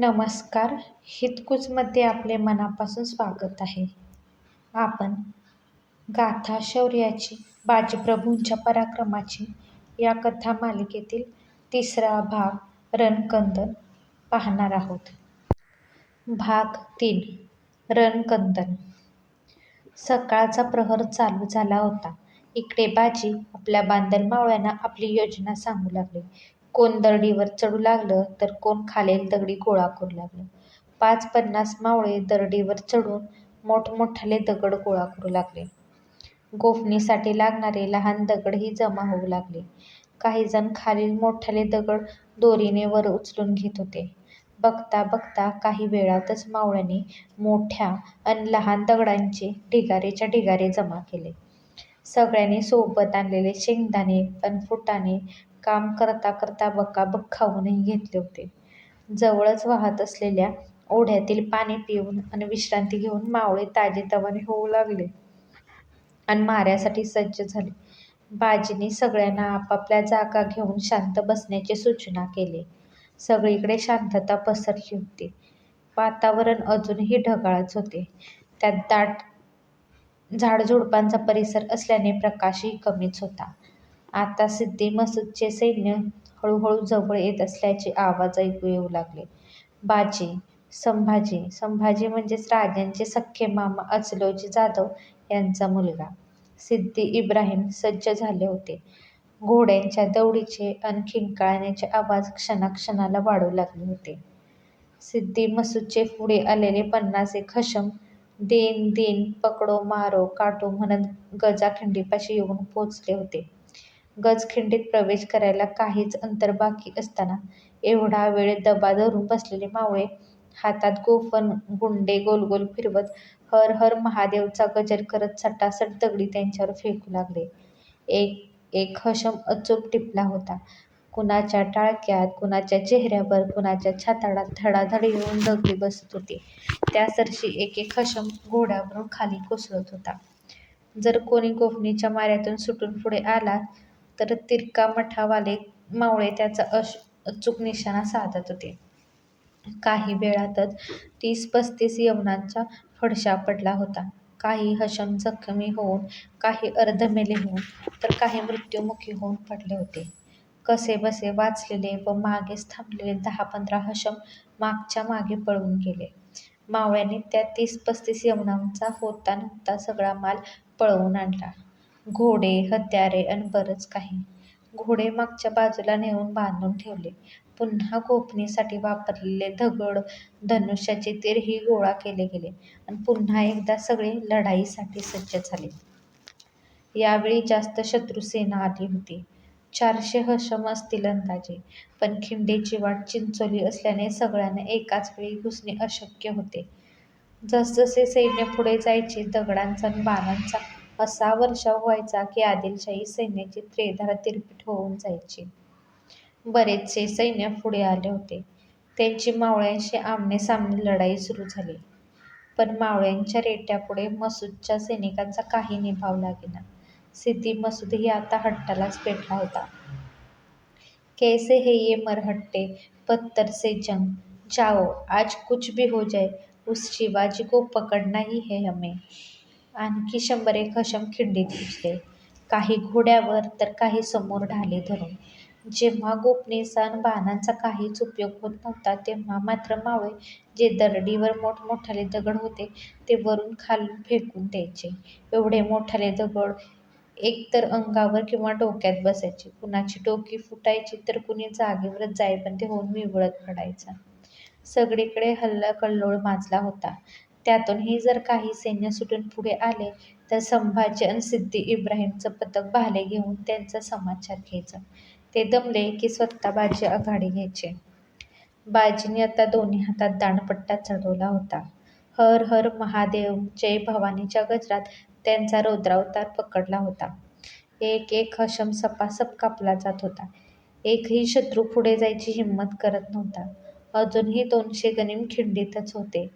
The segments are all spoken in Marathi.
नमस्कार हितकुजमध्ये आपले मनापासून स्वागत आहे. आपण गाथा शौर्याची बाजीप्रभूंच्या पराक्रमाची या कथा मालिकेतील तिसरा भाग रणकंदन पाहणार आहोत. भाग तीन रणकंदन. सकाळचा प्रहर चालू झाला होता. इकडे बाजी आपल्या बांधल मावळ्यांना आपली योजना सांगू लागली. कोण दरडीवर चढू लागलं तर कोण खालील दगडी गोळा करू लागलं. पाच पन्नास मावळे दरडीवर चढून मोठमोठाले दगड गोळा करू लागले. गोफणीसाठी लागणारे लहान दगडही जमा होऊ लागले. काही जण खालील मोठाले दगड दोरीने वर उचलून घेत होते. बघता बघता काही वेळातच मावळ्यांनी मोठ्या अन लहान दगडांचे ढिगारेच्या ढिगारे जमा केले. सगळ्यांनी सोबत आणलेले शेंगदाणे पण फुटाणे काम करता करता बकाबक खाऊनही घेतले होते. जवळच वाहत असलेल्या ओढ्यातील पाणी पिऊन आणि विश्रांती घेऊन मावळे ताजेतवाने होऊ लागले आणि माऱ्यासाठी सज्ज झाले. बाजीने सगळ्यांना आपापल्या जागा घेऊन शांत बसण्याची सूचना केली. सगळीकडे शांतता पसरली होती. वातावरण अजूनही ढगाळच होते. त्यात दाट झाडझुडपांचा परिसर असल्याने प्रकाशही कमीच होता. आता सिद्दी मसूदचे सैन्य हळूहळू जवळ येत असल्याचे आवाज ऐकू येऊ लागले. बाजी संभाजी संभाजी म्हणजेच राजांचे सख्खे मामा अचलोजी जाधव यांचा मुलगा. सिद्दी इब्राहिम सज्ज झाले होते. घोड्यांच्या दौडीचे अन खिंकाळण्याचे आवाज क्षणाक्षणाला वाढू लागले होते. सिद्दी मसूदचे पुढे आलेले पन्नास एक हशम दिन दिन पकडो मारो काटो म्हणत गजाखिंडीपाशी येऊन पोचले होते. गजखिंडीत प्रवेश करायला काहीच अंतर बाकी असताना एवढा वेळ दबा धरून बसलेले मावळे हातात गोफण गुंडे गोलगोल फिरवत हर हर महादेवचा गजर करत सटासट दगडी त्यांच्यावर फेकू लागले. एक एक हशम अचूक टिपला होता. कुणाच्या टाळक्यात कुणाच्या चेहऱ्यावर कुणाच्या छाताडात धडाधड येऊन दगडी बसत होते. त्यासरशी एक एक खशम घोड्यावरून खाली कोसळत होता. जर कोणी गोफणीच्या माऱ्यातून सुटून पुढे आला तर तिरका मठावाले मावळे त्याचा अश अचूक निशाणा साधत होते. काही वेळातच तीस पस्तीस यवनांचा फडशा पडला होता. काही हशम जखमी होऊन काही अर्धमेले होऊन तर काही मृत्युमुखी होऊन पडले होते. कसेबसे वाचलेले व मागेच थांबलेले दहा पंधरा हशम मागच्या मागे पळून गेले. मावळ्याने त्या तीस पस्तीस यवनांचा होता नव्हता सगळा माल पळवून आणला. घोडे हत्यारे अन बरंच काही. घोडे मागच्या बाजूला नेऊन बांधून ठेवले. पुन्हा गोपनीसाठी वापरलेले दगड धनुष्याचे तीरही गोळा केले गेले आणि पुन्हा एकदा सगळे लढाईसाठी सज्ज झाले. यावेळी जास्त शत्रुसेना आली होती. चारशे हशम असतील अंदाजे. पण खिंडीची वाट चिंचोली असल्याने सगळ्यांना एकाच वेळी घुसणे अशक्य होते. जसजसे सैन्य पुढे जायचे दगडांचा अन बाणांचा असा वर्षाव व्हायचा की आदिलशाही सैन्याची त्रेधार तिरपीट होऊन जायची. बरेचसे सैन्य पुढे आले होते. त्यांची मावळ्यांशी आमनेसामने लढाई सुरू झाली. पण मावळ्यांच्या रेट्यापुढे मसूदच्या सैनिकांचा काही निभाव लागेना. सिद्धी मसूदही आता हट्टालाच पेटला होता. कैसे है ये मरहट्टे? पत्थर से जंग। जाओ आज कुछ भी हो जाए उस शिवाजी को पकडना ही है हमें। आणखी शंभर एक हशम खिंडीत घुसले काही घोड्यावर तर काही समोर ढाले धरून. जेव्हा गोपनीचा आणि बाणांचा काहीच उपयोग होत नव्हता तेव्हा मात्र मावळे जे दरडीवर मोठमोठाले दगड होते ते वरून खालून फेकून द्यायचे. एवढे मोठाले दगड एक तर अंगावर किंवा डोक्यात बसायची. कुणाची डोकी फुटायची तर कुणी जागेवरच जाईबंदी होऊन विवळत पडायचा. सगळीकडे हल्लाकल्लोळ माजला होता. त्यातूनही जर काही सैन्य सुटून पुढे आले तर संभाजी आणि सिद्दी इब्राहिमचं पथक भाले घेऊन त्यांचा समाचार घ्यायचं. ते दमले की स्वतः बाजी आघाडी घ्यायचे. बाजीने आता दोन्ही हातात दांडपट्टा चढवला होता. हर हर महादेव जय भवानीच्या गजरात त्यांचा रौद्रावतार पकडला होता. एक एक हशम सपासप कापला जात होता. एकही शत्रू पुढे जायची हिंमत करत नव्हता. अजूनही दोनशे गनिम खिंडीतच होते.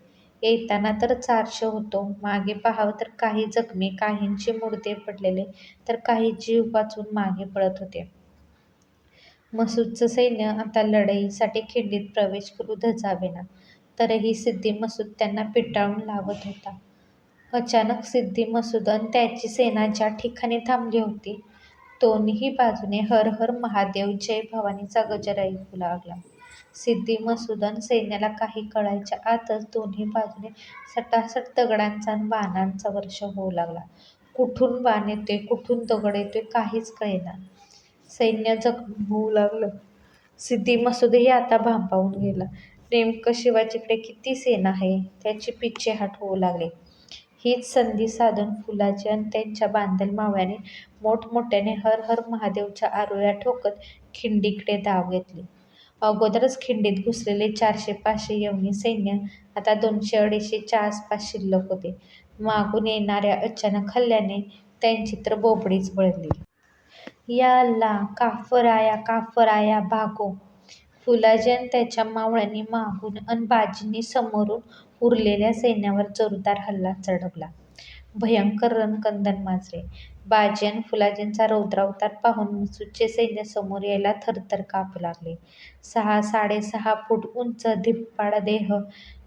येताना तर चारशे होतो. मागे पाहावं तर काही जखमी काहींचे मुडदे पडलेले तर काही जीव वाचून मागे पळत होते. मसूदचं सैन्य आता लढाईसाठी खिंडीत प्रवेश करू धजावेना. तरीही सिद्दी मसूद त्यांना पिटाळून लावत होता. अचानक सिद्धी मसूद त्याची सेना ज्या ठिकाणी थांबली होती दोन्ही बाजूने हर हर महादेव जय भवानीचा गजर ऐकू लागला. सिद्धी मसुदन सैन्याला काही कळायच्या आतच दोन्ही बाजूने सटासट दगडांचा आणि बाणांचा वर्ष होऊ लागला. कुठून बाण येतोय कुठून दगड येतोय काहीच कळेना. सैन्य जखम होऊ लागलं. सिद्धी मसुदही आता भांबावून गेला. नेमकं शिवाजीकडे किती सेना आहे त्याची पिछेहाट होऊ लागली. हीच संधी साधून फुलाजी आणि त्यांच्या बांधल मावळ्यांनी मोठमोठ्याने हर हर महादेवच्या आरोळ्या ठोकत खिंडीकडे धाव घेतली. अगोदरच खिंडीत घुसलेले चारशे पाचशे यवनी सैन्य आता दोनशे अडीचशेच्या आसपास शिल्लक होते. मागून येणाऱ्या अचानक हल्ल्याने त्यांची तर बोबडीच वळली. या अल्ला! काफर आया काफर आया भागो! फुलाजी त्याच्या मावळ्यांनी मागून अन बाजींनी समोरून उरलेल्या सैन्यावर जोरदार हल्ला चढवला. भयंकर रणकंदन माजले. बाजी अन फुलाजींचा रौद्रावतार पाहून मसूदचे सैन्य समोर यायला थरथर कापू लागले. सहा साडेसहा फूट उंच धिप्पाड देह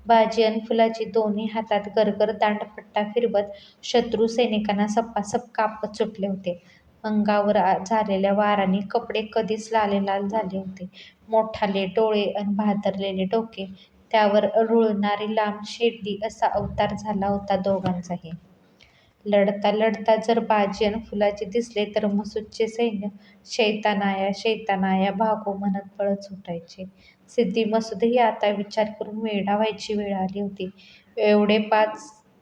बाजी अन फुलाजी दोन्ही हातात गरगर दांडपट्टा फिरवत शत्रू सैनिकांना सपासप कापत सुटले होते. अंगावर झालेल्या वाराने कपडे कधीच लालेलाल झाले होते. मोठाले डोळे अन भादरलेले डोके, त्यावर रुळणारी लांब शेंडी असा अवतार झाला होता दोघांचाही. लढता लढता जर बाजी अन फुलाजी दिसले तर मसूदचे सैन्य शैतानाया शैतानाया भागो म्हणत पळत सुटायचे. सिद्दी मसूदही आता विचार करून वेडा व्हायची वेळ आली होती. एवढे पाच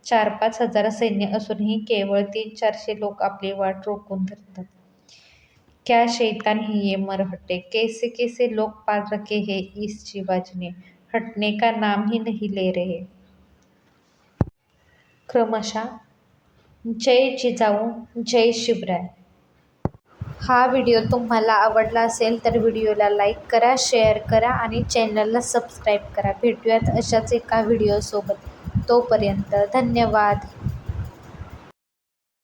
चार पाच हजार सैन्य असूनही केवळ तीन चारशे लोक आपली वाट रोखून धरतात. क्या शैतान ही ये मरहटे! कैसे कैसे लोग पाल रखे हे इस शिवाजी हटने का नाम ही नहीं ले रहे. क्रमशः जय जिजाऊ जय शिवराय! हा व्हिडिओ तुम्हाला आवडला असेल तर व्हिडिओला लाईक करा, शेअर करा आणि चॅनलला सबस्क्राईब करा. भेटूयात अशाच एका व्हिडिओसोबत. तोपर्यंत धन्यवाद.